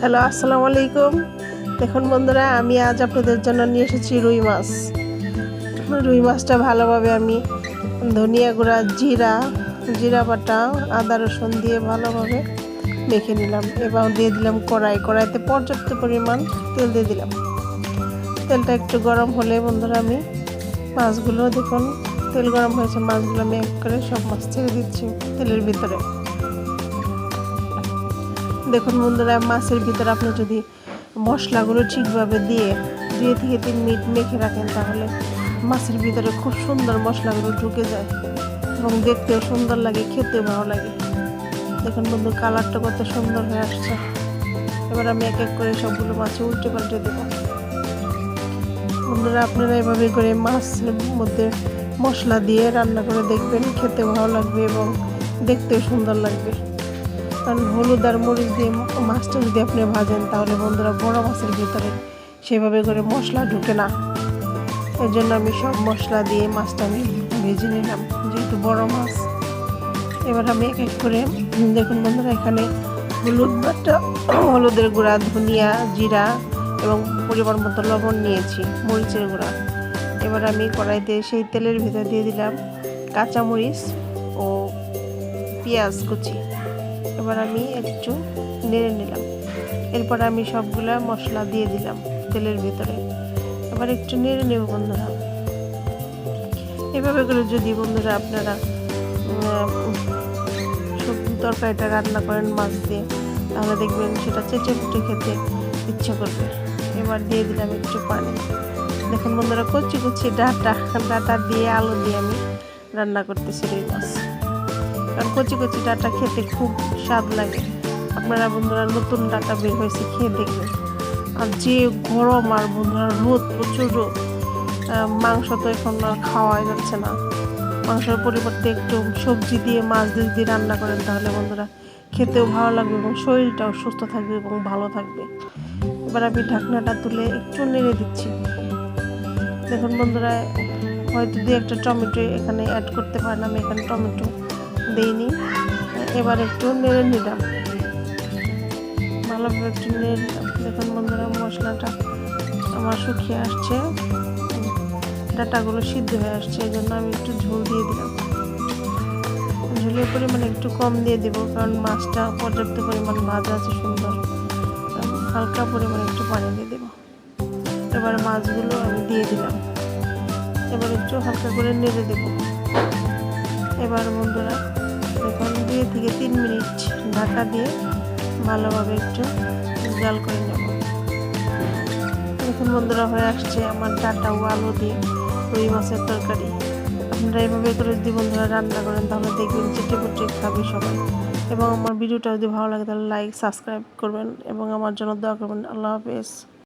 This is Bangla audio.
হ্যালো, আসসালামু আলাইকুম। দেখুন বন্ধুরা, আমি আজ আপনাদের জন্য নিয়ে এসেছি রুই মাছ। রুই মাছটা ভালোভাবে আমি ধনিয়া গুঁড়া, জিরা জিরা বাটা, আদা রসুন দিয়ে ভালোভাবে মেখে নিলাম এবং দিয়ে দিলাম কড়াই। কড়াইতে পর্যাপ্ত পরিমাণ তেল দিয়ে দিলাম। তেলটা একটু গরম হলে বন্ধুরা আমি মাছগুলো দেখুন, তেল গরম হয়েছে, মাছগুলো আমি এক করে সব মাছ ছেড়ে দিচ্ছি তেলের ভিতরে। দেখুন বন্ধুরা, মাছের ভিতরে আপনি যদি মশলাগুলো ঠিকভাবে দিয়ে দুই থেকে তিন মিনিট মেখে রাখেন, তাহলে মাছের ভিতরে খুব সুন্দর মশলাগুলো ঢুকে যায় এবং দেখতেও সুন্দর লাগে, খেতেও ভালো লাগে। দেখুন বন্ধু, কালারটা কত সুন্দর হয়ে আসছে। এবার আমি এক এক করে সবগুলো মাছে উল্টে পাল্টে দেবো। বন্ধুরা, আপনারা এভাবে করে মাছের মধ্যে মশলা দিয়ে রান্না করে দেখবেন খেতে ভালো লাগবে এবং দেখতেও সুন্দর লাগবে। কারণ হলুদ আর মরিচ দিয়ে মাছটা যদি আপনি ভাজেন, তাহলে বন্ধুরা বড় মাছের ভিতরে সেভাবে করে মশলা ঢুকে না। এর জন্য আমি সব মশলা দিয়ে মাছটা আমি ভেজে নিলাম, যেহেতু বড় মাছ। এবার আমি এক এক করে, দেখুন বন্ধুরা, এখানে হলুদ বাটা, হলুদের গুঁড়া, ধনিয়া জিরা এবং পরিমাণ মতো লবণ নিয়েছি, মরিচের গুঁড়া। এবার আমি কড়াইতে সেই তেলের ভিতরে দিয়ে দিলাম কাঁচামরিচ ও পেঁয়াজ কুচি। এবার আমি একটু নেড়ে নিলাম। এরপর আমি সবগুলা মশলা দিয়ে দিলাম তেলের ভিতরে। এবার একটু নেড়ে নেব বন্ধুরা। এভাবে করে যদি বন্ধুরা আপনারা সবজি তরকারিটা রান্না করেন মাছ দিয়ে, তাহলে দেখবেন সেটা চেটে ফুটে খেতে ইচ্ছে করবে। এবার দিয়ে দিলাম একটু পানি। দেখুন বন্ধুরা কচি কচি ডাটা ডাটা দিয়ে আলু দিয়ে আমি রান্না করতেছি রুই মাছ। কারণ কচি কচি ডাটা খেতে খুব স্বাদ লাগে। আপনারা বন্ধুরা নতুন ডাটা বের হয়েছে, খেয়ে দেখবেন। আর যে গরম আর বন্ধুরা রোদ, প্রচুর রোদ মাংস তো এখন আর খাওয়াই যাচ্ছে না। মাংসের পরিবর্তে একটু সবজি দিয়ে, মাছ দিয়ে যদি রান্না করেন, তাহলে বন্ধুরা খেতেও ভালো লাগবে এবং শরীরটাও সুস্থ থাকবে এবং ভালো থাকবে। এবার আমি ঢাকনাটা তুলে একটু নেড়ে দিচ্ছি। দেখুন বন্ধুরা, হয়তো দিয়ে একটা টমেটো এখানে অ্যাড করতে পারেন, আমি এখানে টমেটো দিইনি। এবার একটু নেড়ে নিলাম। ভালোভাবে একটু নেড়ে নিলাম। দেখুন বন্ধুরা, মশলাটা আমার শুকিয়ে আসছে। ডাটাগুলো সিদ্ধ হয়ে আসছে, এই জন্য আমি একটু ঝোল দিয়ে দিলাম। ঝোলের পরিমাণ একটু কম দিয়ে দিব, কারণ মাছটা পর্যাপ্ত পরিমাণ ভাজা আছে, সুন্দর। হালকা পরিমাণে একটু পানি দিয়ে দেব। এবার মাছগুলো আমি দিয়ে দিলাম। এবার একটু হালকা করে নেড়ে দেব। এবার বন্ধুরা এখন দুই থেকে তিন মিনিট ঢাকা দিয়ে ভালোভাবে একটু জাল করে নেব। এখন বন্ধুরা, হয়ে আসছে আমার ডাটা ও আলু দিয়ে রুই মাছের তরকারি। আপনারা এভাবে করে যদি বন্ধুরা রান্না করেন, তাহলে দেখবেন চেটে পুটে খাবে সবাই। এবং আমার ভিডিওটা যদি ভালো লাগে, তাহলে লাইক সাবস্ক্রাইব করবেন এবং আমার জন্য দোয়া করবেন। আল্লাহ হাফেজ।